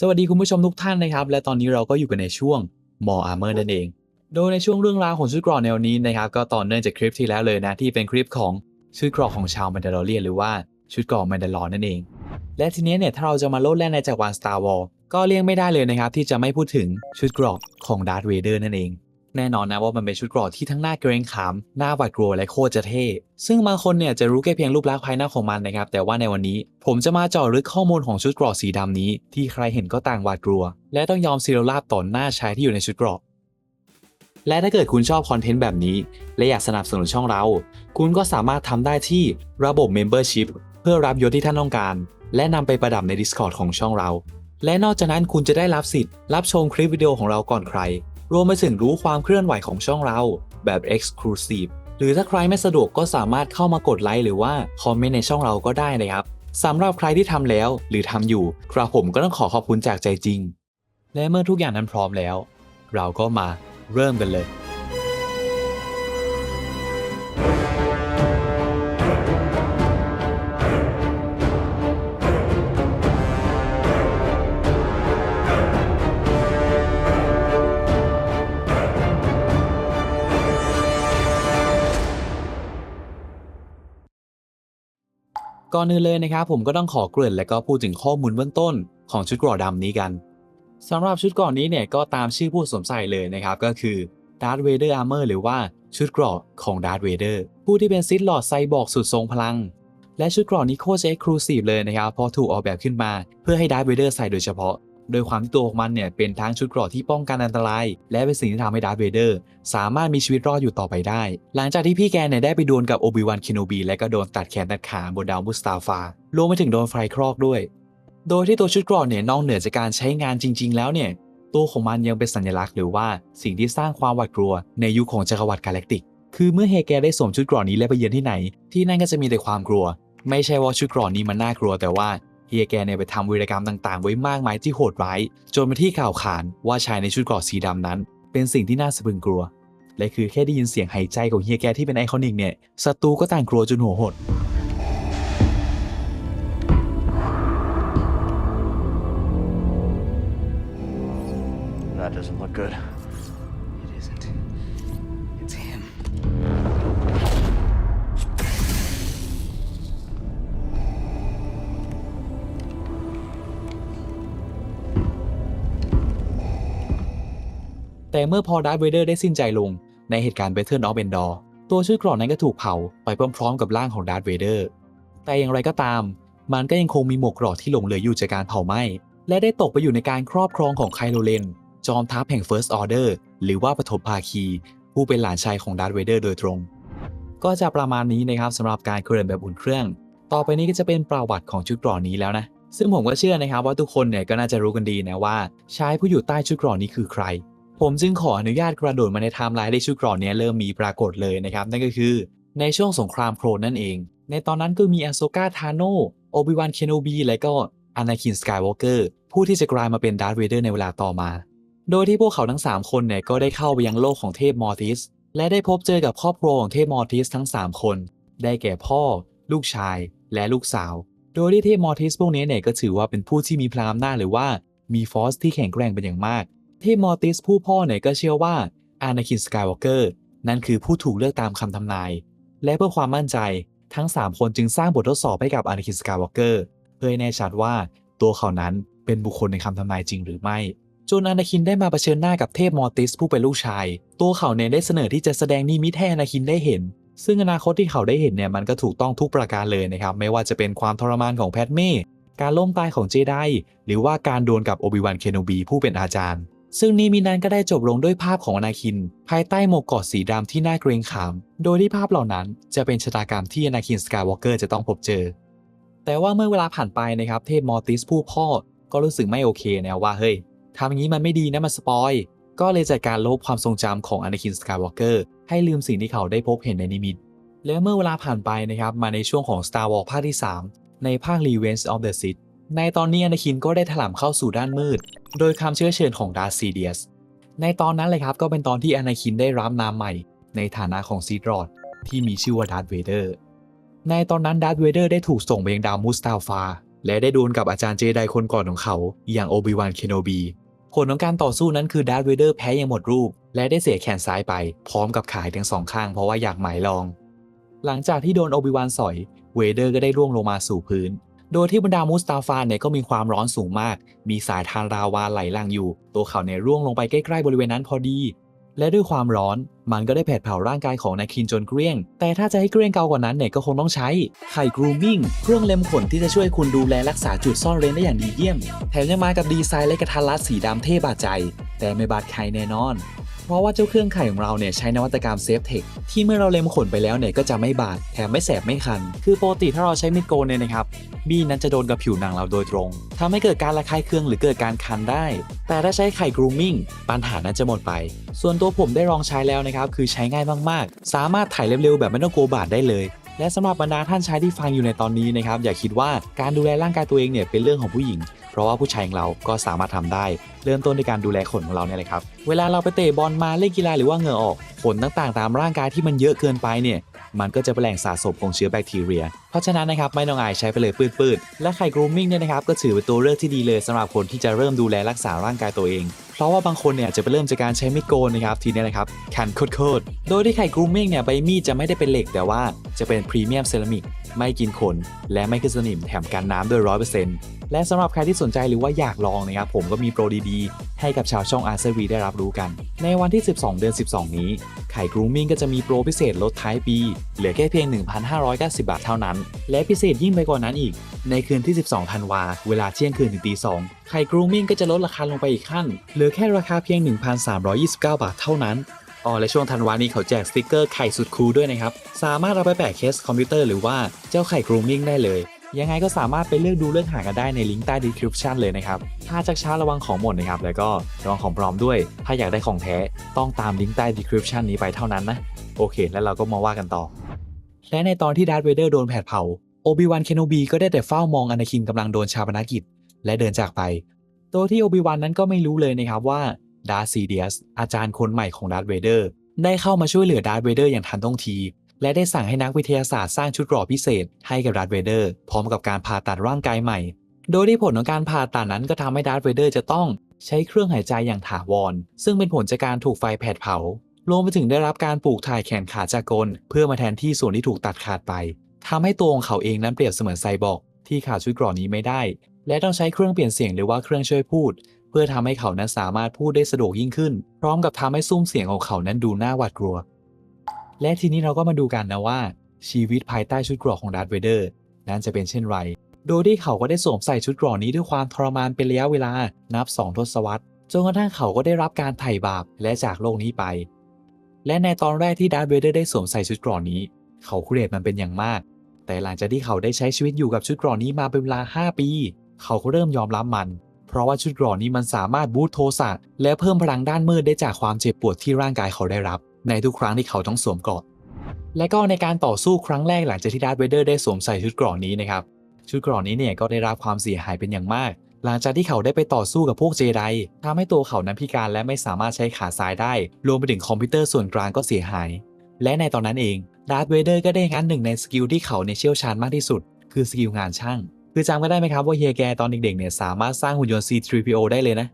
สวัสดีคุณผู้ชมทุกท่านนะครับ และตอนนี้เราก็อยู่กันในช่วงมออาร์เมอร์นั่นเอง โดยในช่วงเรื่องราวของชุดเกราะแนวนี้นะครับ ก็ต่อเนื่องจากคลิปที่แล้วเลยนะที่เป็นคลิปของชุดเกราะของชาวแมนดาลอเรียนหรือว่าชุดเกราะแมนดาลอร์นั่นเอง และทีนี้เนี่ยถ้าเราจะมาโลดแล่นในจักรวาล Star Wars ก็เลี่ยงไม่ได้เลยนะครับที่จะไม่พูดถึงชุดเกราะของดาร์ธเวเดอร์นั่นเอง แน่นอนนะว่ามันเป็นชุดเกราะที่ทั้งหน่าเกรงขาม หน่าหวาดกลัวและโคตรจะเท่ ซึ่งบางคนเนี่ยจะรู้แค่เพียงรูปลักษณ์ภายนอกของมันนะครับ แต่ว่าในวันนี้ผมจะมาเจาะลึกข้อมูลของชุดเกราะสีดำนี้ ที่ใครเห็นก็ต่างหวาดกลัว และต้องยอมซีโรลาบต่อหน้าชายที่อยู่ในชุดเกราะและถ้าเกิดคุณชอบคอนเทนต์แบบนี้ และอยากสนับสนุนช่องเรา คุณก็สามารถทำได้ที่ระบบ Membership เพื่อรับยศที่ท่านต้องการ และนำไปประดับใน Discord ของช่องเรา และนอกจากนั้นคุณจะได้รับสิทธิ์ รับชมคลิปวิดีโอของเราก่อนใคร รวมไปถึงรู้ความเคลื่อนไหวของช่องเราแบบ Exclusive หรือถ้าใครไม่สะดวกก็สามารถเข้ามากดไลค์หรือว่าคอมเมนต์ในช่องเราก็ได้นะครับสำหรับใครที่ทำแล้วหรือทำอยู่กระผมก็ต้องขอขอบคุณจากใจจริง และเมื่อทุกอย่างนั้นพร้อมแล้ว เราก็มาเริ่มกันเลย ก่อนอื่นเลยนะครับผมก็ต้องขอเกริ่นและก็พูดถึงข้อมูลเบื้องต้นของชุดเกราะดำนี้กันสำหรับชุดเกราะนี้เนี่ยก็ตามชื่อผู้สวมใส่เลยนะครับก็คือ Darth Vader Armor หรือว่าชุดเกราะของ Darth Vader ผู้ที่เป็นซิดหลอดไซบอร์กสุดทรงพลัง และชุดเกราะนี้โคตรจะ exclusive เลยนะครับเพราะถูกออกแบบขึ้นมา เพื่อให้ Darth Vader ใส่โดยเฉพาะ โดยความที่ตัวของมันเนี่ยเป็นทั้งชุดเกราะที่ป้องกันอันตราย และเป็นสิ่งที่ทำให้ดาร์ธเวเดอร์สามารถมีชีวิตรอดอยู่ต่อไปได้ หลังจากที่พี่แกเนี่ยได้ไปดวลกับโอบิวันคิโนบีและก็โดนตัดแขนตัดขาบนดาวมุสตาฟารวมไปถึงโดนไฟคลอกด้วย โดยที่ตัวชุดเกราะเนี่ยนอกเหนือจากการใช้งานจริง ๆ แล้วเนี่ยตัวของมันยังเป็นสัญลักษณ์หรือว่าสิ่งที่สร้างความหวาดกลัวในยุคของจักรวรรดิกาแล็กติก คือเมื่อเฮแกได้สวมชุดเกราะนี้และไปเยือนที่ไหน ที่นั่นก็จะมีแต่ความกลัว ไม่ใช่ว่าชุดเกราะนี้มันน่ากลัวแต่ว่า เฮียแกเนี่ยไปทำวีรกรรมต่างๆ ไว้มากมายที่โหดร้าย จนเป็นที่กล่าวขานว่าชายในชุดเกราะสีดำนั้น เป็นสิ่งที่น่าสะพรึงกลัว และคือแค่ได้ยินเสียงหายใจของเฮียแกที่เป็นไอคอนิกเนี่ยศัตรูก็ต่างกลัวจนหัวหด แต่เมื่อพอดาร์ธเวเดอร์ได้สิ้นใจลง ในเหตุการณ์ Battle of Endor ตัวชุดเกราะนั้นก็ถูกเผาไปพร้อมๆ กับร่างของดาร์ธเวเดอร์แต่อย่างไรก็ตาม มันก็ยังคงมีหมวกเกราะที่หลงเหลืออยู่จากการเผาไหม้และได้ตกไปอยู่ในการครอบครองของไคโลเลน จอมทัพแห่ง First Order หรือว่าปฐมภาคี ผู้เป็นหลานชายของดาร์ธเวเดอร์โดยตรง ก็จะประมาณนี้นะครับสำหรับการเกริ่อนแบบอุ่นเครื่อง ต่อไปนี้ก็จะเป็นประวัติของชุดเกราะนี้แล้วนะ ซึ่งผมก็เชื่อนะครับว่าทุกคนเนี่ยก็น่าจะรู้กันดีนะว่าชายผู้อยู่ใต้ชุดกราะนี้คือใคร ผมจึงขออนุญาตกระโดดมาในไทม์ไลน์ที่ชุดกราะเนี้เริ่มมีปรากฏเลยนะครับ นั่นก็คือในช่วงสงครามโครนนั่นเอง ในตอนนั้นก็มีอาโซกาทาโนโอบิวันเคนโนบีและก็อนาคินสกายวอล์กเกอร์ผู้ที่จะกลายมาเป็นดาร์ธเวเดอร์ในเวลาต่อมา โดยที่พวกเขาทั้ง 3 คนเนี่ยก็ได้เข้าไปยังโลกของเทพมอร์ติส และได้พบเจอกับครอบครัวของเทพมอร์ติสทั้ง 3 คน ได้แก่พ่อ ลูกชาย และลูกสาว โดยที่เทพมอร์ติสพวกนี้เนี่ยก็ถือว่าเป็นผู้ที่มีพลังอำนาจหรือว่ามีฟอสที่แข็งแกร่งเป็นอย่างมาก ทพมอร์ติสผู้พ่อเนี่ยก็เชื่อว่าอานาคินสกายวอล์กเกอร์นั่นคือผู้ถูกเลือกตามคำทำนาย และเพื่อความมั่นใจทั้ง 3 คนจึงสร้างบททดสอบให้กับอานาคินสกายวอล์กเกอร์เพื่อให้แน่ชัดว่าตัวเขานั้นเป็นบุคคลในคำทำนายจริงหรือไม่จนอานาคินได้มาเผชิญหน้ากับเทพมอร์ติสผู้เป็นลูกชาย ตัวเขาเนี่ยได้เสนอที่จะแสดงนิมิตให้อานาคินได้เห็น ซึ่งอนาคตที่เขาได้เห็นเนี่ยมันก็ถูกต้องทุกประการเลยนะครับ ไม่ว่าจะเป็นความทรมานของแพทเม่ การล้มตายของเจไดหรือว่าการดวลกับโอบิวันเคนโนบีผู้เป็นอาจารย์ ซึ่งนิมินั้นก็ได้จบลงด้วยภาพของอนาคิน ภายใต้หมวกเกราะสีดำที่น่าเกรงขาม โดยที่ภาพเหล่านั้นจะเป็นชะตากรรมที่อนาคินสกายวอล์กเกอร์จะต้องพบเจอ แต่ว่าเมื่อเวลาผ่านไปนะครับเทพมอร์ติสผู้พ่อก็รู้สึกไม่โอเคนะว่าเฮ้ยทำอย่างนี้มันไม่ดีนะมันสปอยก็เลยจัดการลบความทรงจำของอนาคินสกายวอล์กเกอร์ให้ลืมสิ่งที่เขาได้พบเห็นในนิมิต และเมื่อเวลาผ่านไปนะครับมาในช่วงของ Star Wars ภาคที่ 3 ในภาค Revenge of the Sith ในตอนนี้อนาคินก็ได้ถลำเข้าสู่ด้านมืด โดยคำเชื้อเชิญของดาร์ซีเดียส ในตอนนั้นเลยครับก็เป็นตอนที่อนาคินได้รับนามใหม่ ในฐานะของซีดรอดที่มีชื่อว่าดาร์ธเวเดอร์ ในตอนนั้นดาร์ธเวเดอร์ได้ถูกส่งไปยังดาวมุสตาฟา และได้ดวลกับอาจารย์เจไดคนก่อนของเขา อย่างโอบิวันเคโนบี ผลของการต่อสู้นั้นคือดาร์ธเวเดอร์แพ้อย่างหมดรูป และได้เสียแขนซ้ายไป พร้อมกับขายทั้งสองข้างเพราะว่าอยากหมายลอง หลังจากที่โดนโอบิวันสอย เวเดอร์ก็ได้ร่วงลงมาสู่พื้น โดยที่บรรดามุสตาฟาเนี่ยก็มีความร้อนสูงมาก มีสายทานราวาไหลหลั่งอยู่ ตัวเขาเนี่ยร่วงลงไปใกล้ๆบริเวณนั้นพอดี และด้วยความร้อนมันก็ได้แผดเผาร่างกายของนายคินจนเกลี้ยง แต่ถ้าจะให้เกลี้ยงเกากว่านั้นเนี่ยก็คงต้องใช้ไข่กรูมิ่ง เครื่องเล็มขนที่จะช่วยคุณดูแลรักษาจุดซ่อนเร้นได้อย่างดีเยี่ยม แถมยังมากับดีไซน์และกระทันรัดสีดำเท่บาดใจ แต่ไม่บาดใครแน่นอน เพราะว่าเจ้าเครื่องไข่ของเราเนี่ยใช้นวัตกรรมเซฟเทคที่เมื่อเราเล็มขนไปแล้วเนี่ยก็จะไม่บาดแถมไม่แสบไม่คัน คือปกติถ้าเราใช้มีดโกนเนี่ยนะครับมีดนั้นจะโดนกับผิวหนังเราโดยตรงทำให้เกิดการระคายเคืองหรือเกิดการคันได้ แต่ถ้าใช้ไข่กรูมิ่งปัญหานั้นจะหมดไป ส่วนตัวผมได้ลองใช้แล้วนะครับคือใช้ง่ายมากๆ สามารถถ่ายเร็วๆแบบไม่ต้องกลัวบาดได้เลยและสำหรับบรรดาท่านชายที่ฟังอยู่ในตอนนี้นะครับ อย่าคิดว่าการดูแลร่างกายตัวเองเนี่ยเป็นเรื่องของผู้หญิง เพราะว่าผู้ชายอย่างเราก็สามารถทำได้ เริ่มต้นในการดูแลขนของเราเนี่ยแหละครับ เวลาเราไปเตะบอลมาเล่นกีฬาหรือว่าเหงื่อออกขนต่างๆ ตามร่างกายที่มันเยอะเกินไปเนี่ยมันก็จะเป็นแหล่งสะสมของเชื้อแบคทีเรีย เพราะฉะนั้นนะครับไม่ต้องอายใช้ไปเลยปืดๆ และไข่กรูมมิ่งเนี่ยนะครับก็ถือเป็นตัวเลือกที่ดีเลยสำหรับคนที่จะเริ่มดูแลรักษาร่างกายตัวเอง เพราะว่าบางคนเนี่ยจะไปเริ่มจากการใช้มีดโกนนะครับทีนี้นะครับแคนโคตรโดยที่ไข่กรูมมิ่งเนี่ยใบมีดจะไม่ได้เป็นเหล็กแต่ว่าจะเป็นพรีเมียมเซรามิกไม่กินขน และไม่ขึ้นสนิมแถมกันน้ำด้วยร้อยเปอร์เซ็นต์ และสำหรับใครที่สนใจหรือว่าอยากลองนะครับผมก็มีโปรดีๆ ให้กับชาวช่องอาร์เซวีได้รับรู้กัน ในวันที่ 12 เดือน 12 นี้ ไข่กรูมมิ่งก็จะมีโปรพิเศษลดท้ายปี เหลือแค่เพียง 1,590 บาทเท่านั้น และพิเศษยิ่งไปกว่านั้นอีก ในคืนที่ 12 ธันวา เวลาเที่ยงคืนถึงตี2ไข่กรูมมิ่งก็จะลดราคาลงไปอีกขั้น เหลือแค่ราคาเพียง 1,329 บาทเท่านั้นอ๋อและช่วงธันวานี้เขาแจกสติกเกอร์ไข่สุดคูลด้วยนะครับ สามารถเอาไปแปะเคสคอมพิวเตอร์หรือว่าเจ้าไข่กรูมมิ่งได้เลย ยังไงก็สามารถไปเลือกดูเลือกหากันได้ในลิงก์ใต้ description เลยนะครับถ้าจากช้าระวังของหมดนะครับ แล้วก็ระวังของปลอมด้วย ถ้าอยากได้ของแท้ต้องตามลิงก์ใต้ description นี้ไปเท่านั้นนะ โอเค แล้วเราก็มาว่ากันต่อ และในตอนที่ดาร์ธเวเดอร์โดนแผดเผาโอบิวันเคนโนบีก็ได้แต่เฝ้ามองอนาคินกำลังโดนชาปนกิจ และเดินจากไปโดยที่โอบิวันนั้นก็ไม่รู้เลยนะครับว่าดาร์ซีเดียสอาจารย์คนใหม่ของดาร์ธเวเดอร์ได้เข้ามาช่วยเหลือดาร์ธเวเดอร์อย่างทันท่วงที และได้สั่งให้นักวิทยาศาสตร์สร้างชุดกราะพิเศษให้กับดาร์ธเวเดอร์ พร้อมกับการผ่าตัดร่างกายใหม่ โดยที่ผลของการผ่าตัดนั้นก็ทำให้ดาร์ธเวเดอร์จะต้องใช้เครื่องหายใจอย่างถาวร ซึ่งเป็นผลจากการถูกไฟแผดเผารวมไปถึงได้รับการปลูกถ่ายแขนขาจากกล เพื่อมาแทนที่ส่วนที่ถูกตัดขาดไปทำให้ตัวของเขาเองนั้นเปรียบเสมือนไซบอร์กที่ขาดชุดกราะนี้ไม่ได้ และต้องใช้เครื่องเปลี่ยนเสียงหรือว่าเครื่องช่วยพูด เพื่อทำให้เขานั้นสามารถพูดได้สะดวกยิ่งขึ้น พร้อมกับทำให้ซุ้มเสียงของเขานั้นดูน่าหวาดกลัว และทีนี้เราก็มาดูกันนะว่า ชีวิตภายใต้ชุดเกราะของดาร์ธเวเดอร์นั้นจะเป็นเช่นไร โดยที่เขาก็ได้สวมใส่ชุดเกราะนี้ด้วยความทรมานเป็นระยะเวลานับ 2 ทศวรรษจนกระทั่งเขาก็ได้รับการไถ่บาปและจากโลกนี้ไป และในตอนแรกที่ดาร์ธเวเดอร์ได้สวมใส่ชุดเกราะนี้ เขาเครียดมันเป็นอย่างมาก แต่หลังจากที่เขาได้ใช้ชีวิตอยู่กับชุดเกราะนี้มาเป็นเวลา 5 ปี เขาก็เริ่มยอมรับมันเพราะว่าชุดเกราะนี้มันสามารถบูตโทสะและเพิ่มพลังด้านมืดได้จากความเจ็บปวดที่ร่างกายเขาได้รับ ในทุกครั้งที่เขาต้องสวมเกราะและก็ในการต่อสู้ครั้งแรกหลังจากที่ดาร์ธเวเดอร์ได้สวมใส่ชุดเกราะนี้นะครับ ชุดเกราะนี้เนี่ยก็ได้รับความเสียหายเป็นอย่างมาก หลังจากที่เขาได้ไปต่อสู้กับพวกเจไดทำให้ตัวเขานั้นพิการและไม่สามารถใช้ขาซ้ายได้ รวมไปถึงคอมพิวเตอร์ส่วนกลางก็เสียหาย และในตอนนั้นเองดาร์ธเวเดอร์ก็ได้งานหนึ่งในสกิลที่เขาเนี่ยเชี่ยวชาญมากที่สุด คือสกิลงานช่าง คือจำก็ได้ไหมครับว่าเฮียแกตอนเด็กๆเนี่ยสามารถสร้างหุ่นยนต์ C3PO ได้เลยนะ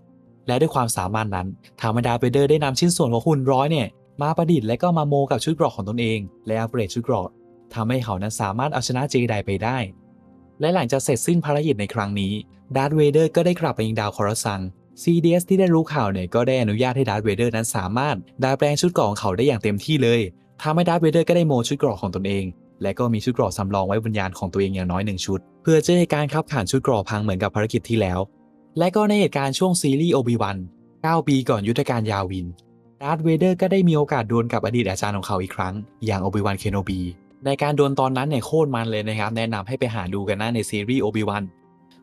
และด้วยความสามารถนั้นทำให้ดาร์ธเวเดอร์ได้นำชิ้นส่วนของหุ่นร้อยเนี่ย มาประดิษฐ์และก็มาโมกับชุดเกราะของตนเอง และอัปเกรดชุดเกราะทำให้เขานั้นสามารถเอาชนะเจไดไปได้ และหลังจากเสร็จสิ้นภารกิจในครั้งนี้ดาร์ธเวเดอร์ก็ได้กลับไปยังดาวคอรัสซัน CDS ที่ได้รู้ข่าวเนี่ยก็ได้อนุญาตให้ดาร์ธเวเดอร์นั้นสามารถดัดแปลงชุดเกราะของเขาได้อย่างเต็มที่เลยทำให้ดาร์ธเวเดอร์ก็ได้โมชุดเกราะของตนเอง และก็มีชุดเกราะสำรองไว้บนยานของตัวเองอย่างน้อยหนึ่งชุด เพื่อจะให้การขับขานชุดเกราะพังเหมือนกับภารกิจที่แล้ว และก็ในเหตุการณ์ช่วงซีรีส์โอบิวัน9ปีก่อนยุทธการยาวิน ดาร์ธเวเดอร์ก็ได้มีโอกาสดวลกับอดีตอาจารย์ของเขาอีกครั้ง อย่างโอบิวันเคนโนบีในการดวลตอนนั้นเนี่ยโคตรมันเลยนะครับ แนะนำให้ไปหาดูกันนะในซีรีส์โอบิวัน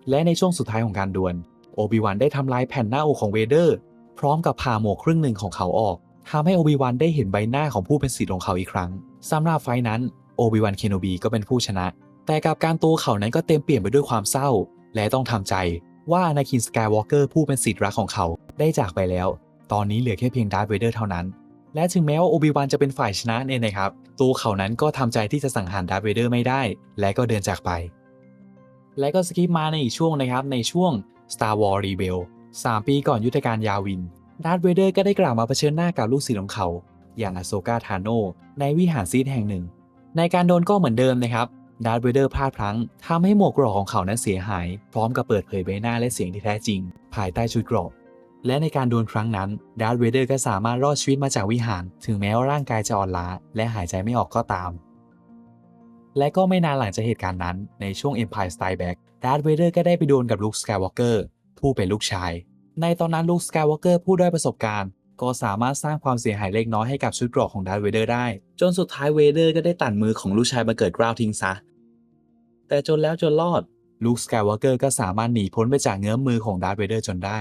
และในช่วงสุดท้ายของการดวลโอบิวันได้ทำลายแผ่นหน้าอกของเวเดอร์ พร้อมกับผ่าหมวกครึ่งหนึ่งของเขาออกทำให้โอบิวันได้เห็นใบหน้าของผู้เป็นศิษย์ของเขาอีกครั้งสำหรับไฟนั้นโอบิวันเคนโนบีก็เป็นผู้ชนะ แต่กับการตัวเขานั้นก็เต็มเปลี่ยนไปด้วยความเศร้า และต้องทำใจว่าอนาคินสกายวอล์กเกอร์ผู้เป็นศิษย์รักของเขาได้จากไปแล้ว ตอนนี้เหลือแค่เพียงดาร์ธเวเดอร์เท่านั้น และถึงแม้ว่าโอบิวันจะเป็นฝ่ายชนะเนี่ยนะครับ ตัวเขานั้นก็ทำใจที่จะสังหารดาร์ธเวเดอร์ไม่ได้ และก็เดินจากไป และก็สกิปมาในอีกช่วงนะครับในช่วง Star Wars Rebel 3 ปีก่อนยุทธการยาวิน ดาร์ธเวเดอร์ก็ได้กล่าวมาเผชิญหน้ากับลูกศิษย์ของเขา อย่างอโซกาทาโนในวิหารซีดแห่งหนึ่ง ในการโดนก็เหมือนเดิมนะครับดาร์ธเวเดอร์พลาดพลั้งทำให้หมวกเกราะของเขานั้นเสียหาย พร้อมกับเปิดเผยใบหน้าและเสียงที่แท้จริง ภายใต้ชุดเกราะ และในการโดนครั้งนั้นดาร์ธเวเดอร์ก็สามารถรอดชีวิตมาจากวิหาร ถึงแม้ว่าร่างกายจะอ่อนล้า และหายใจไม่ออกก็ตาม และก็ไม่นานหลังจากเหตุการณ์นั้นในช่วง Empire Strikes Back ดาร์ธเวเดอร์ก็ได้ไปโดนกับลุคสกายวอล์กเกอร์ผู้เป็นลูกชาย ในตอนนั้นลุคสกายวอล์กเกอร์ผู้ด้อยประสบการณ์ก็สามารถสร้างความเสียหายเล็กน้อยให้กับชุดเกราะของดาร์ธเวเดอร์ได้ จนสุดท้ายเวเดอร์ก็ได้ตัดมือของลูกชายมาเกิดกล้าวทิ้งซะ แต่จนแล้วจนรอดลุคสกายวอล์กเกอร์ก็สามารถหนีพ้นไปจากเงื้อมมือของดาร์ธเวเดอร์จนได้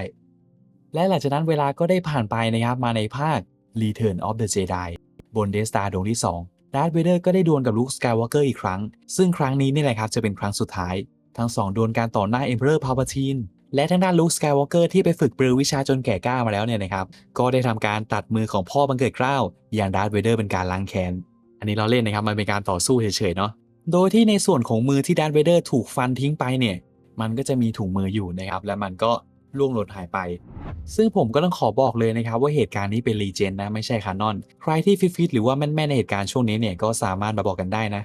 และหลังจากนั้นเวลาก็ได้ผ่านไปนะครับมาในภาค Return of the Jedi บนเดสตาดวงที่2ดาร์ธเวเดอร์ก็ได้ดวลกับลุคสกายวอล์กเกอร์อีกครั้ง ซึ่งครั้งนี้นี่แหละครับจะเป็นครั้งสุดท้าย ทั้งสองดวลการต่อหน้า Emperor Palpatine และทางด้านลุคสกายวอล์กเกอร์ที่ไปฝึกปรือวิชาจนแก่กล้ามาแล้วเนี่ยนะครับก็ได้ทำการตัดมือของพ่อบังเกิดเกล้าอย่างดาร์ธเวเดอร์เป็นการล้างแค้นอันนี้เราเล่นนะครับมันเป็นการต่อสู้เฉยๆเนาะโดยที่ในส่วนของมือที่ดาร์ธเวเดอร์ถูกฟันทิ้งไปเนี่ยมันก็จะมีถุงมืออยู่นะครับและมันก็ล่วงหล่นหายไป ซึ่งผมก็ต้องขอบอกเลยนะครับว่าเหตุการณ์นี้เป็นรีเจนนะไม่ใช่คานอน ใครที่ฟิตๆหรือว่าแม่นๆในเหตุการณ์ช่วงนี้เนี่ยก็สามารถมาบอกกันได้นะ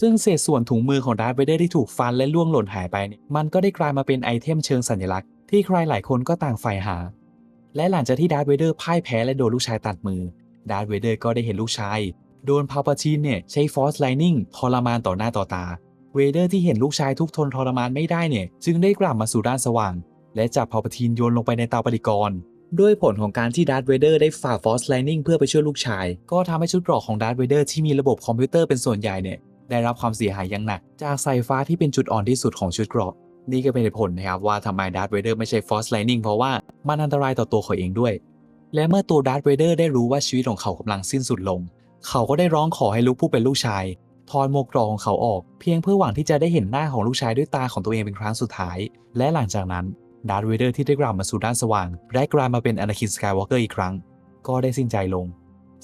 ซึ่งเศษส่วนถุงมือของดาร์ธเวเดอร์ที่ถูกฟันและล่วงหล่นหายไปเนี่ยมันก็ได้กลายมาเป็นไอเทมเชิงสัญลักษณ์ที่ใครหลายคนก็ต่างใฝ่หา และหลังจากที่ดาร์ธเวเดอร์พ่ายแพ้และโดนลูกชายตัดมือ ดาร์ธเวเดอร์ก็ได้เห็นลูกชาย โดนพาปาชีนเนี่ยใช้ฟอร์สไลนิ่งทรมานต่อหน้าต่อตา เวเดอร์ที่เห็นลูกชายทุกทนทรมานไม่ได้เนี่ยจึงได้กลับมาสู่ด้านสว่าง และจับพาปาชีนโยนลงไปในเตาปฏิกรณ์ด้วยผลของการที่ดาร์ธเวเดอร์ได้ฝ่าฟอสไลนิ่งเพื่อไปช่วยลูกชาย ก็ทำให้ชุดเกราะของดาร์ธเวเดอร์ที่มีระบบคอมพิวเตอร์เป็นส่วนใหญ่เนี่ยได้รับความเสียหายอย่างหนัก จากสายฟ้าที่เป็นจุดอ่อนที่สุดของชุดเกราะ นี่ก็เป็นเหตุผลนะครับว่าทำไมดาร์ธเวเดอร์ไม่ใช่ฟอสไลนิ่งเพราะว่ามันอันตรายต่อตัวเขาเองด้วย และเมื่อตัวดาร์ธเวเดอร์ได้รู้ว่าชีวิตของเขากำลังสิ้นสุดลง เขาก็ได้ร้องขอให้ลูกผู้เป็นลูกชายถอนหมวกเกราะของเขาออก เพียงเพื่อหวังที่จะได้เห็นหน้าของลูกชายด้วยตาของตัวเองเป็นครั้งสุดท้าย และหลังจากนั้น ดาร์ธเวเดอร์ที่ได้กลับมาสู่ด้านสว่างและกลายมาเป็นอนาคินสกายวอล์กเกอร์อีกครั้ง ก็ได้สิ้นใจลง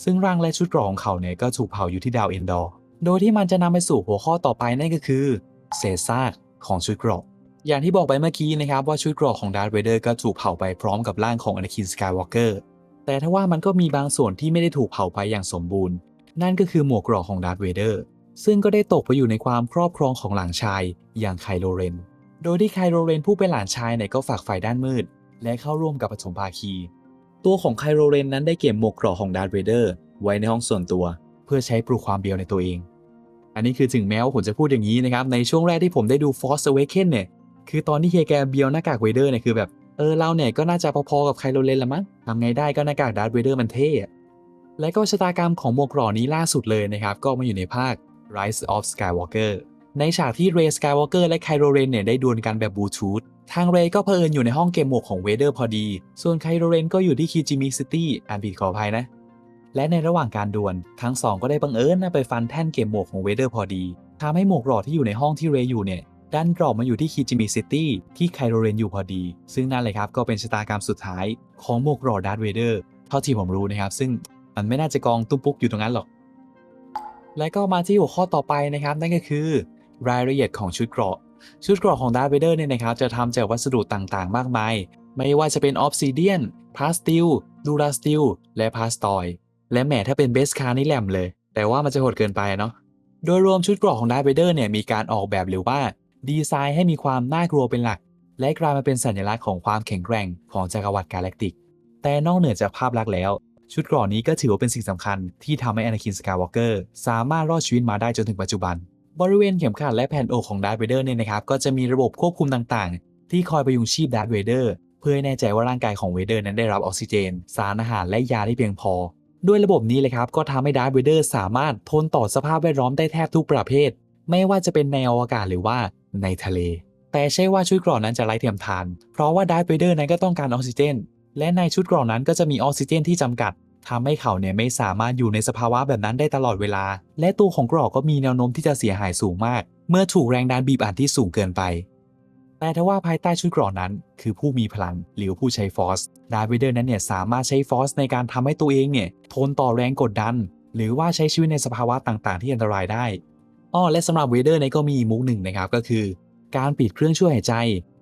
ซึ่งร่างและชุดเกราะของเขาเนี่ยก็ถูกเผาอยู่ที่ดาวเอนดอร์ โดยที่มันจะนำไปสู่หัวข้อต่อไปนั่นก็คือเศษซากของชุดเกราะอย่างที่บอกไปเมื่อกี้นะครับว่าชุดเกราะของดาร์ธเวเดอร์ก็ถูกเผาไปพร้อมกับร่างของอนาคินสกายวอล์กเกอร์แต่ถ้าว่ามันก็มีบางส่วนที่ไม่ได้ถูกเผาไปอย่างสมบูรณ์ นั่นก็คือหมวกเกราะของดาร์ธเวเดอร์ซึ่งก็ได้ตกไปอยู่ในความครอบครองของหลานชายอย่างไคลโลเรน โดยที่ไคโลเรนผู้เป็นหลานชายเนี่ยก็ฝากฝ่ายด้านมืด และเข้าร่วมกับปฐมภาคี ตัวของไคโลเรนนั้นได้เก็บหมวกเกราะของดาร์ธเวเดอร์ไว้ในห้องส่วนตัว เพื่อใช้ปลุกความเบียวในตัวเอง อันนี้คือถึงแม้ว่าผมจะพูดอย่างนี้นะครับในช่วงแรกที่ผมได้ดู Force Awakens เนี่ยคือตอนที่เฮียแกเบียวหน้ากากเวเดอร์เนี่ยคือแบบเออเราเนี่ยก็น่าจะพอๆกับไคโลเรนละมั้งทำไงได้ก็หน้ากากดาร์ธเวเดอร์มันเท่และก็ชะตากรรมของหมวกกราะนี้ล่าสุดเลยนะครับ ก็มาอยู่ในภาค Rise of Skywalker ในฉากที่เรย์สกายวอล์กเกอร์และไคโรเรนเนี่ยได้ดวลกันแบบบลูทูธทางเรย์ก็เผอิญอยู่ในห้องเกมหมวกของเวเดอร์พอดี ส่วนไคโรเรนก็อยู่ที่คิจิมิซิตี้อ่านผิดขออภัยนะ และในระหว่างการดวลทั้งสองก็ได้บังเอิญนะไปฟันแท่นเกมหมวกของเวเดอร์พอดีทำให้หมวกเกราะที่อยู่ในห้องที่เรย์อยู่เนี่ยดันกรอบมาอยู่ที่คิจิมิซิตี้ที่ไคโรเรนอยู่พอดี ซึ่งนั่นเลยครับก็เป็นชะตากรรมสุดท้ายของหมวกเกราะดาร์ธเวเดอร์เท่าที่ผมรู้นะครับ ซึ่งมันไม่น่าจะกองตุ้มปุ๊กอยู่ตรงนั้นหรอกและก็มาที่หัวข้อต่อไปนะครับ นั่นก็คือ รายละเอียดของชุดเกราะ ชุดเกราะของดาร์เวเดอร์เนี่ยนะครับจะทำจากวัสดุต่างๆ มากมาย ไม่ว่าจะเป็นออฟซิเดียนพลาสติลดูราสติลและพลาสตอยและแหมถ้าเป็นเบสคาร์นี่แหลมเลย แต่ว่ามันจะโหดเกินไปเนาะโดยรวมชุดเกราะของดาร์เวเดอร์เนี่ยมีการออกแบบหรือว่าดีไซน์ให้มีความน่ากลัวเป็นหลัก และกลายมาเป็นสัญลักษณ์ของความแข็งแกร่งของจักรวรรดิกาแล็กติก แต่นอกเหนือจากภาพลักษณ์แล้ว ชุดเกราะนี้ก็ถือว่าเป็นสิ่งสำคัญที่ทำให้อนาคินสกาวอล์กเกอร์สามารถรอดชีวิตมาได้จนถึงปัจจุบัน บริเวณเข็มขัดและแผ่นอกของดาร์ธเวเดอร์เนี่ยนะครับก็จะมีระบบควบคุมต่างๆ ที่คอยประยุงชีพดาร์ธเวเดอร์เพื่อให้แน่ใจว่าร่างกายของเวเดอร์นั้นได้รับออกซิเจน สารอาหารและยาที่เพียงพอ ด้วยระบบนี้เลยครับก็ทำให้ดาร์ธเวเดอร์สามารถทนต่อสภาพแวดล้อมได้แทบทุกประเภท ไม่ว่าจะเป็นในอวกาศหรือว่าในทะเล แต่ใช่ว่าชุดเกราะนั้นจะไร้เทียมทาน เพราะว่าดาร์ธเวเดอร์นั้นก็ต้องการออกซิเจน และในชุดเกราะนั้นก็จะมีออกซิเจนที่จำกัด ทำให้เขาเนี่ยไม่สามารถอยู่ในสภาวะแบบนั้นได้ตลอดเวลา และตัวของกราะก็มีแนวโน้มที่จะเสียหายสูงมาก เมื่อถูกแรงดันบีบอัดที่สูงเกินไป แต่ถ้าว่าภายใต้ชุดกราะนั้น คือผู้มีพลังหรือผู้ใช้ฟอสดาร์เวเดอร์นั้นเนี่ยสามารถใช้ฟอสในการทำให้ตัวเองเนี่ยทนต่อแรงกดดัน หรือว่าใช้ชีวิตในสภาวะต่างๆ ที่อันตรายได้อ้อและสำหรับเวเดอร์นี่ก็มีอีกมุกหนึ่งนะครับก็คือ การปิดเครื่องช่วยหายใจ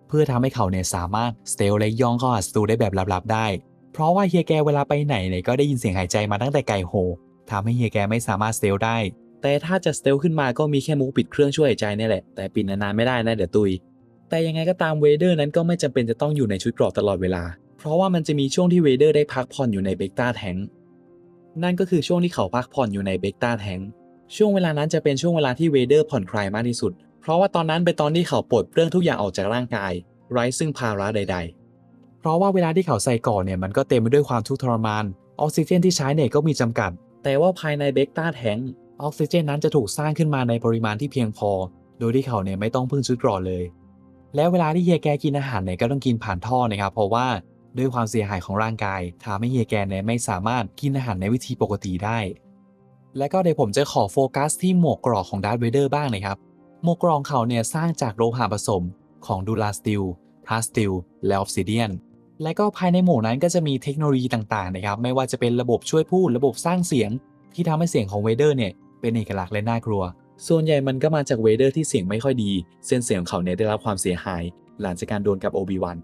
เพื่อทำให้เขาเนี่ยสามารถสเตลและย่องเข้าหาศัตรูได้แบบลับๆได้ เพราะว่าเฮียแกเวลาไปไหนเนี่ยก็ได้ยินเสียงหายใจมาตั้งแต่ไกลโหทำให้เฮียแกไม่สามารถสเตลได้ แต่ถ้าจะสเตลขึ้นมาก็มีแค่มุกปิดเครื่องช่วยหายใจนี่แหละ แต่ปิดนานๆไม่ได้นะเดี๋ยวตุย แต่ยังไงก็ตามเวเดอร์นั้นก็ไม่จำเป็นจะต้องอยู่ในชุดเกราะตลอดเวลา เพราะว่ามันจะมีช่วงที่เวเดอร์ได้พักผ่อนอยู่ในเบกตาแทงนั่นก็คือช่วงที่เขาพักผ่อนอยู่ในเบกตาแทงช่วงเวลานั้นจะเป็นช่วงเวลาที่เวเดอร์ผ่อนคลายมากที่สุด เพราะว่าตอนนั้นเป็นตอนที่เขาปลดเปลื้องทุกอย่างออกจากร่างกาย ไร้ซึ่งภาระใด ๆ เพราะว่าเวลาที่เขาใส่ก่อนเนี่ยมันก็เต็มไปด้วยความทุกข์ทรมาน ออกซิเจนที่ใช้เนี่ยก็มีจำกัด แต่ว่าภายในเบกตาแทงออกซิเจนนั้นจะถูกสร้างขึ้นมาในปริมาณที่เพียงพอ โดยที่เขาเนี่ยไม่ต้องพึ่งชุดกราะเลย แล้วเวลาที่เฮียแกกินอาหารเนี่ยก็ต้องกินผ่านท่อนะครับเพราะว่าด้วยความเสียหายของร่างกายทำให้เฮียแกเนี่ยไม่สามารถกินอาหารในวิธีปกติได้ และก็เดี๋ยวผมจะขอโฟกัสที่หมวกกรอกของดาร์ธเวเดอร์บ้างนะครับ หมวกกรอกเขาเนี่ยสร้างจากโลหะผสมของดูลาสติลพลาสติลและออฟซิเดียน และก็ภายในหมวกนั้นก็จะมีเทคโนโลยีต่างๆนะครับไม่ว่าจะเป็นระบบช่วยพูดระบบสร้างเสียง ที่ทำให้เสียงของเวเดอร์เนี่ยเป็นเอกลักษณ์และน่ากลัว ส่วนใหญ่มันก็มาจากเวเดอร์ที่เสียงไม่ค่อยดี เส้นเสียงของเขาเนี่ยได้รับความเสียหาย หลังจากการโดนกับโอบิวัน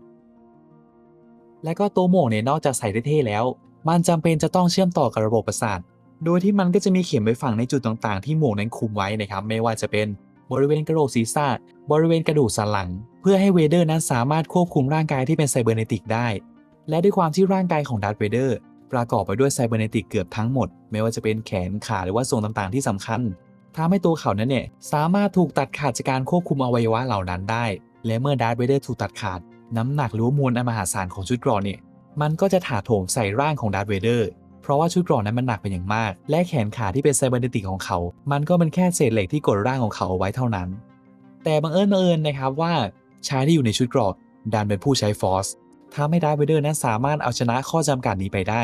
และก็ตัวหมวกเนี่ยนอกจากใส่ได้เท่แล้ว มันจำเป็นจะต้องเชื่อมต่อกับระบบประสาท โดยที่มันก็จะมีเข็มไปฝังในจุดต่างๆ ที่หมวกนั้นคุมไว้นะครับไม่ว่าจะเป็น บริเวณกระโหลกศีรษะบริเวณกระดูกสันหลัง เพื่อให้เวเดอร์นั้นสามารถควบคุมร่างกายที่เป็นไซเบอร์เนติกได้ และด้วยความที่ร่างกายของดัตเวเดอร์ประกอบไปด้วยไซเบอร์เนติกเกือบทั้งหมด ไม่ว่าจะเป็นแขนขาหรือว่าส่วนต่างๆที่สำคัญทำให้ตัวเขานั้นเนี่ยสามารถถูกตัดขาดจากการควบคุมอวัยวะเหล่านั้นได้ และเมื่อดัตเวเดอร์ถูกตัดขาด น้ำหนักหรือว่ามวลอันมหาศาลของชุดเกรอเนี่ยมันก็จะถาโถมใส่ร่างของดาร์ธเวเดอร์ ราะว่าชุดเกรอนนั้นมันหนักเป็นอย่างมาก และแขนขาที่เป็นไซเบอร์เนติกของเขา มันก็เป็นแค่เศษเหล็กที่กดร่างของเขาเอาไว้เท่านั้น แต่บังเอิญบังเอิญนะครับว่าชายที่อยู่ในชุดเกรอนดันเป็นผู้ใช้ฟอสทำให้ดาร์เวเดอร์นั้นสามารถเอาชนะข้อจำกัดนี้ไปได้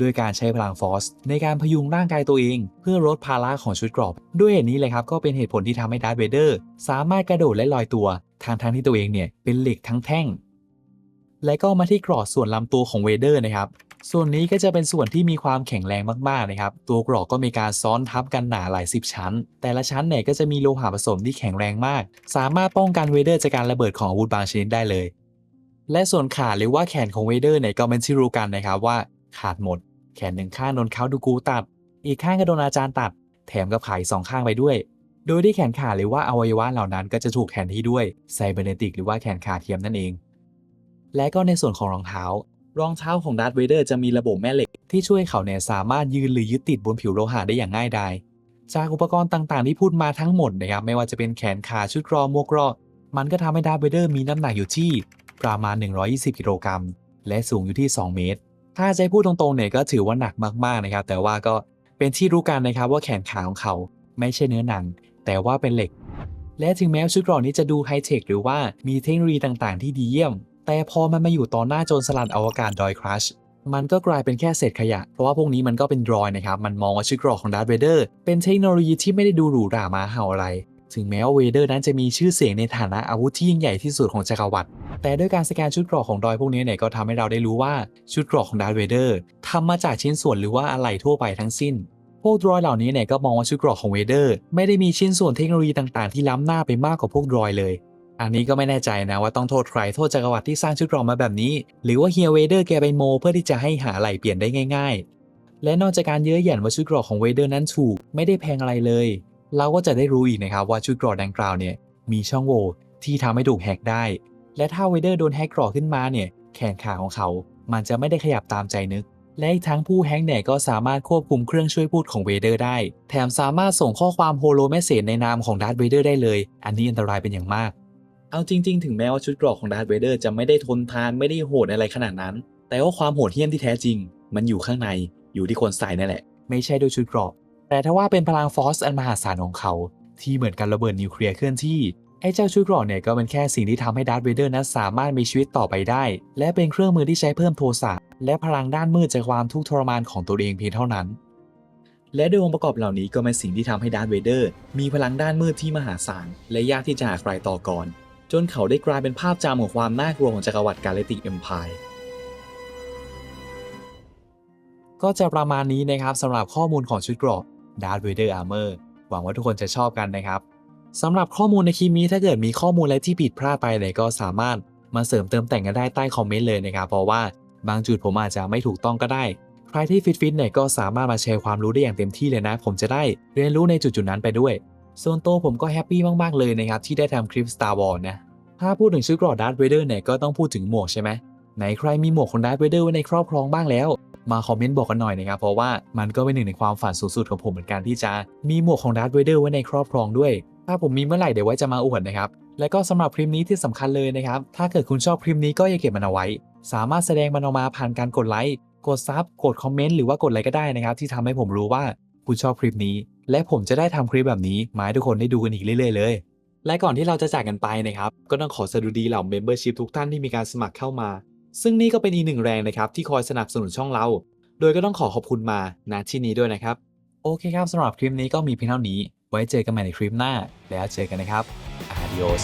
ด้วยการใช้พลังฟอสในการพยุงร่างกายตัวเอง เพื่อลดภาระของชุดเกรอบ ด้วยเหตุนี้เลยครับก็เป็นเหตุผลที่ทำให้ดาร์ธเวเดอร์ สามารถกระโดดและลอยตัว ทางทางที่ตัวเองเนี่ยเป็นเหล็กทั้งแท่ง และก็มาที่กรอบส่วนลำตัวของเวเดอร์นะครับ ส่วนนี้ก็จะเป็นส่วนที่มีความแข็งแรงมากๆนะครับ ตัวกรอกก็มีการซ้อนทับกันหนาหลายสิบชั้น แต่ละชั้นเนี่ยก็จะมีโลหะผสมที่แข็งแรงมาก สามารถป้องกันเวเดอร์จากการระเบิดของอาวุธบางชนิดได้เลย และส่วนขาหรือว่าแขนของเวเดอร์เนี่ยก็เป็นที่รู้กันนะครับว่าขาดหมด แขนหนึ่งข้างโดนเขาดูกูตัด อีกข้างก็โดนอาจารย์ตัด แถมกับขาอีกสองข้างไปด้วย โดยที่แขนขาหรือว่าอวัยวะเหล่านั้นก็จะถูกแทนที่ด้วยไซเบอร์เนติกหรือว่าแขนขาเทียมนั่นเองและก็ในส่วนของรองเท้า รองเท้าของดาร์ธเวเดอร์จะมีระบบแม่เหล็ก ที่ช่วยเขาเนี่ยสามารถยืนหรือยึดติดบนผิวโลหะได้อย่างง่ายดายจากอุปกรณ์ต่างๆที่พูดมาทั้งหมดนะครับไม่ว่าจะเป็นแขนขาชุดกรอมวกกรอมันก็ทำให้ดาร์ธเวเดอร์มีน้ำหนักอยู่ที่ประมาณ 120 กิโลกรัม และสูงอยู่ที่ 2 เมตร ถ้าจะให้พูดตรงๆเนี่ยก็ถือว่าหนักมากๆนะครับ แต่ว่าก็เป็นที่รู้กันนะครับว่าแขนขาของเขาไม่ใช่เนื้อหนัง แต่ว่าเป็นเหล็ก และถึงแม้ชุดกรอนี้จะดูไฮเทคหรือว่ามีเทคโนโลยีต่างๆ ที่ดีเยี่ยม แต่พอมันมาอยู่ต่อหน้าโจรสลัดอวกาศดอยครัชมันก็กลายเป็นแค่เศษขยะ เพราะว่าพวกนี้มันก็เป็นดรอยนะครับ มันมองว่าชุดเกรอนของดาร์ธเวเดอร์เป็นเทคโนโลยีที่ไม่ได้ดูหรูหรามาเห่าอะไร ถึงแม้ว่าเวเดอร์นั้นจะมีชื่อเสียงในฐานะอาวุธที่ยิ่งใหญ่ที่สุดของจักรวรรดิ แต่ด้วยการสแกนชุดเกรอกของดอยพวกนี้เนี่ยก็ทำให้เราได้รู้ว่าชุดเกรอกของดาร์ธเวเดอร์ทำมาจากชิ้นส่วนหรือว่าอะไหล่ทั่วไปทั้งสิ้น พวกดรอยเหล่านี้เนี่ยก็มองว่าชุดเกรอกของเวเดอร์ไม่ได้มีชิ้นส่วนเทคโนโลยีต่างๆ ที่ล้ำหน้าไปมากกว่าพวกดรอยเลย อันนี้ก็ไม่แน่ใจนะว่าต้องโทษใครโทษจักรวรรดิที่สร้างชุดเกรอกมาแบบนี้ หรือว่าเฮียเวเดอร์แกไปโม เพื่อที่จะให้หาไหล่เปลี่ยนได้ง่าย ๆ และนอกจากการเย้ยหยันว่าชุดเกรอของเวเดอร์นั้นถูกไม่ได้แพงอะไรเลย เราก็จะได้รู้อีกนะครับว่าชุดเกรอดังกล่าวเนี่ยมีช่องโหว่ที่ทำให้ถูกแฮกได้ และถ้าเวเดอร์โดนแฮกกรอขึ้นมาเนี่ยแขนขาของเขา มันจะไม่ได้ขยับตามใจนึก และอีกทั้งผู้แฮกเนี่ยก็สามารถควบคุมเครื่องช่วยพูดของเวเดอร์ได้ แถมสามารถส่งข้อความโฮโลเมสเซจในนามของดาร์ธเวเดอร์ได้เลย อันนี้อันตรายเป็นอย่างมาก เอาจริง ๆ ถึงแม้ว่าชุดเกรอกของดาร์ธเวเดอร์จะไม่ได้ทนทานไม่ได้โหดอะไรขนาดนั้น แต่ว่าความโหดเหี้ยมที่แท้จริง มันอยู่ข้างในอยู่ที่คนใส่นั่นแหละ ไม่ใช่ด้วยชุดเกรอกแต่ถ้าว่าเป็นพลังฟอสอันมหาศาลของเขา ที่เหมือนกันระเบิดนิวเคลียร์เคลื่อนที่ไอ้เจ้าชุดเกรอกเนี่ยก็เป็นแค่สิ่งที่ทำให้ดาร์ธเวเดอร์นั้นสามารถมีชีวิตต่อไปได้ และเป็นเครื่องมือที่ใช้เพิ่มโทสะและพลังด้านมืดจากความทุกข์ทรมานของตัวเองเพียงเท่านั้น และด้วยองค์ประกอบเหล่านี้ก็เป็นสิ่งที่ทำให้ดาร์ธเวเดอร์มีพลังด้านมืดที่มหาศาลและยากที่จะหาใครต่อก่อน จนเขาได้กลายเป็นภาพจำของความน่ากลัวของจักรวรรดิกาเลติกเอ็มพายก็จะประมาณนี้นะครับสำหรับข้อมูลของชุดเกราะ Darth Vader Armor หวังว่าทุกคนจะชอบกันนะครับสำหรับข้อมูลในคลิปนี้ถ้าเกิดมีข้อมูลอะไรที่ผิดพลาดไปเลยก็สามารถมาเสริมเติมแต่งกันได้ใต้คอมเมนต์เลยนะครับ เพราะว่าบางจุดผมอาจจะไม่ถูกต้องก็ได้ ใครที่ฟิตฟิตเนี่ยก็สามารถมาแชร์ความรู้ได้อย่างเต็มที่เลยนะ ผมจะได้เรียนรู้ในจุดๆนั้นไปด้วย ส่วนตัวผมก็แฮปปี้มากๆเลยนะครับที่ได้ทำคลิป Star Wars นะ ถ้าพูดถึงชื่อกรอดดาร์ธเวเดอร์เนี่ยก็ต้องพูดถึงหมวกใช่ไหมไหนใครมีหมวกของดาร์ธเวเดอร์ไว้ในครอบครองบ้างแล้ว มาคอมเมนต์บอกกันหน่อยนะครับ เพราะว่ามันก็เป็นหนึ่งในความฝันสูงสุดของผมเหมือนกันที่จะมีหมวกของดาร์ธเวเดอร์ไว้ในครอบครองด้วย ถ้าผมมีเมื่อไหร่เดี๋ยวไว้จะมาอวดนะครับ และก็สำหรับคลิปนี้ที่สำคัญเลยนะครับ ถ้าเกิดคุณชอบคลิปนี้ก็อย่าเก็บมันเอาไว้ สามารถแสดงมันออกมาผ่านการกดไลค์ กดซับ กดคอมเมนต์หรือว่ากดอะไรก็ได้นะครับที่ทำให้ผมรู้ว่าคุณชอบคลิปนี้ และผมจะได้ทำคลิปแบบนี้มาให้ทุกคนได้ดูกันอีกเรื่อยๆเลย และก่อนที่เราจะจากกันไปนะครับ ก็ต้องขอสดุดีเหล่าเมมเบอร์ชิพทุกท่านที่มีการสมัครเข้ามา ซึ่งนี่ก็เป็นอีกหนึ่งแรงนะครับที่คอยสนับสนุนช่องเรา โดยก็ต้องขอขอบคุณมาณที่นี้ด้วยนะครับ โอเคครับสำหรับคลิปนี้ก็มีเพียงเท่านี้ ไว้เจอกันใหม่ในคลิปหน้า แล้วเจอกันนะครับ Adios